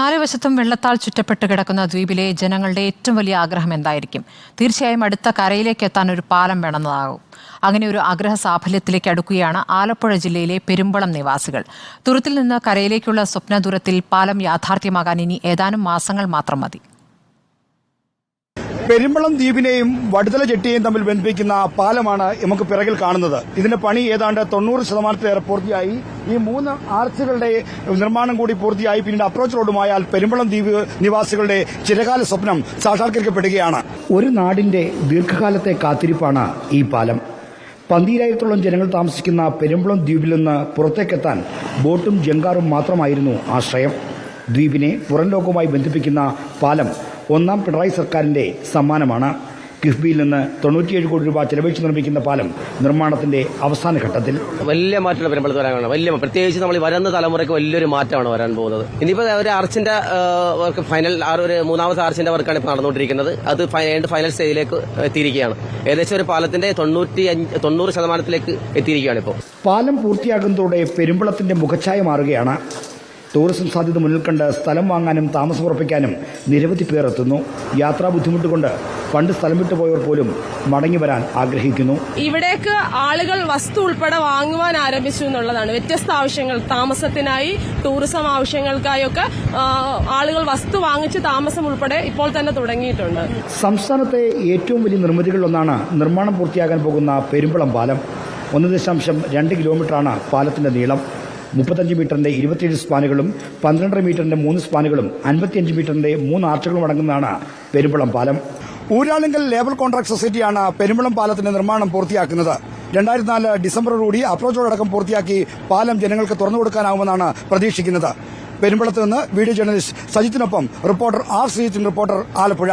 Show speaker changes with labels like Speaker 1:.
Speaker 1: നാല് വശത്തും വെള്ളത്താൽ ചുറ്റപ്പെട്ട് കിടക്കുന്ന ദ്വീപിലെ ജനങ്ങളുടെ ഏറ്റവും വലിയ ആഗ്രഹം എന്തായിരിക്കും? തീർച്ചയായും അടുത്ത കരയിലേക്ക് എത്താൻ ഒരു പാലം വേണമെന്നതാകും. അങ്ങനെ ഒരു ആഗ്രഹ സാഫല്യത്തിലേക്ക് അടുക്കുകയാണ് ആലപ്പുഴ ജില്ലയിലെ പെരുമ്പളം നിവാസികൾ. തുരുത്തിൽ നിന്ന് കരയിലേക്കുള്ള സ്വപ്ന ദൂരത്തിൽ പാലം യാഥാർത്ഥ്യമാകാൻ ഇനി ഏതാനും മാസങ്ങൾ മാത്രം മതി.
Speaker 2: പെരുമ്പളം ദ്വീപിനെയും വടുതല ചെട്ടിയെയും തമ്മിൽ ബന്ധിപ്പിക്കുന്ന പാലമാണ് നമുക്ക് പിറകിൽ കാണുന്നത്. ഇതിന്റെ പണി ഏതാണ്ട് തൊണ്ണൂറ് ശതമാനത്തിലേറെ പൂർത്തിയായി. ഈ മൂന്ന് ആർച്ചുകളുടെ നിർമ്മാണം കൂടി പൂർത്തിയായി. പിന്നീട് അപ്രോച്ച് റോഡുമായാൽ പെരുമ്പളം ദ്വീപ് നിവാസികളുടെ ചിരകാല സ്വപ്നം സാക്ഷാത്കരിക്കപ്പെടുകയാണ്. ഒരു നാടിന്റെ ദീർഘകാലത്തെ കാത്തിരിപ്പാണ് ഈ പാലം. പന്തീരായിരത്തോളം ജനങ്ങൾ താമസിക്കുന്ന പെരുമ്പളം ദ്വീപിൽ നിന്ന് പുറത്തേക്കെത്താൻ ബോട്ടും ജങ്കാറും മാത്രമായിരുന്നു ആശ്രയം. ദ്വീപിനെ പുറം ലോകവുമായി ബന്ധിപ്പിക്കുന്ന പാലം ഒന്നാം പിണറായി സർക്കാരിന്റെ സമ്മാനമാണ്. കിഫ്ബിയിൽ നിന്ന് തൊണ്ണൂറ്റിയേഴ് കോടി രൂപ ചെലവഴിച്ച് നിർമ്മിക്കുന്ന പാലം നിർമ്മാണത്തിന്റെ അവസാന ഘട്ടത്തിൽ.
Speaker 3: വലിയ മാറ്റമുള്ള പെരുമ്പളത്ത് വരാനാണ്. വലിയ പ്രത്യേകിച്ച് നമ്മൾ വരുന്ന തലമുറയ്ക്ക് വലിയൊരു മാറ്റമാണ് വരാൻ പോകുന്നത്. ഇനിയിപ്പോൾ ഒരു ആർച്ചിന്റെ വർക്ക് ഫൈനൽ ആറ് ഒരു മൂന്നാമത്തെ ആർച്ചിന്റെ വർക്കാണ് ഇപ്പോൾ നടന്നുകൊണ്ടിരിക്കുന്നത്. അത് ഫൈനൽ ഫൈനൽ സ്റ്റേജിലേക്ക് എത്തിയിരിക്കുകയാണ്. ഏകദേശം ഒരു പാലത്തിന്റെ തൊണ്ണൂറ്റി തൊണ്ണൂറ് ശതമാനത്തിലേക്ക് എത്തിയിരിക്കുകയാണ് ഇപ്പോൾ
Speaker 2: പാലം പൂർത്തിയാകുന്നതോടെ പെരുമ്പളത്തിന്റെ മുഖച്ഛായ മാറുകയാണ്. ടൂറിസം സാധ്യത മുന്നിൽ കണ്ട് സ്ഥലം വാങ്ങാനും താമസമുറപ്പിക്കാനും നിരവധി പേർ എത്തുന്നു. യാത്രാ ബുദ്ധിമുട്ട് കൊണ്ട് പണ്ട് സ്ഥലം വിട്ടുപോയവർ പോലും മടങ്ങി വരാൻ ആഗ്രഹിക്കുന്നു.
Speaker 4: ഇവിടേക്ക് ആളുകൾ വസ്തു ഉൾപ്പെടെ വാങ്ങുവാൻ ആരംഭിച്ചു എന്നുള്ളതാണ്. വ്യത്യസ്ത ആവശ്യങ്ങൾ താമസത്തിനായി ടൂറിസം ആവശ്യങ്ങൾക്കായൊക്കെ ആളുകൾ വസ്തു വാങ്ങിച്ച് താമസം ഉൾപ്പെടെ ഇപ്പോൾ തന്നെ തുടങ്ങിയിട്ടുണ്ട്.
Speaker 2: സംസ്ഥാനത്തെ ഏറ്റവും വലിയ നിർമ്മിതികളിലൊന്നാണ് നിർമ്മാണം പൂർത്തിയാകാൻ പോകുന്ന പെരുമ്പളം പാലം. ഒന്ന് ദശാംശം രണ്ട് കിലോമീറ്ററാണ് പാലത്തിന്റെ നീളം. മുപ്പത്തഞ്ച് മീറ്ററിന്റെ ഇരുപത്തിയേഴ് സ്പാനുകളും പന്ത്രണ്ടര മീറ്ററിന്റെ മൂന്ന് സ്പാനുകളും അൻപത്തിയഞ്ച് മീറ്ററിന്റെ മൂന്ന് ആർച്ചുകളും അടങ്ങുന്നതാണ് പെരുമ്പളം പാലം. ഊരാളുങ്കൽ ലേബർ കോൺട്രാക്ട് സൊസൈറ്റിയാണ് പെരുമ്പളം പാലത്തിന്റെ നിർമ്മാണം പൂർത്തിയാക്കുന്നത്. രണ്ടായിരത്തി നാല് ഡിസംബറോടുകൂടി അപ്രോച്ചോടക്കം പൂർത്തിയാക്കി പാലം ജനങ്ങൾക്ക് തുറന്നു കൊടുക്കാനാവുമെന്നാണ് പ്രതീക്ഷിക്കുന്നത്. പെരുമ്പളത്ത് നിന്ന് വീഡിയോ ജേർണലിസ്റ്റ് സജിത്തിനൊപ്പം റിപ്പോർട്ടർ ആർ സജിത്തിൻ റിപ്പോർട്ടർ ആലപ്പുഴ.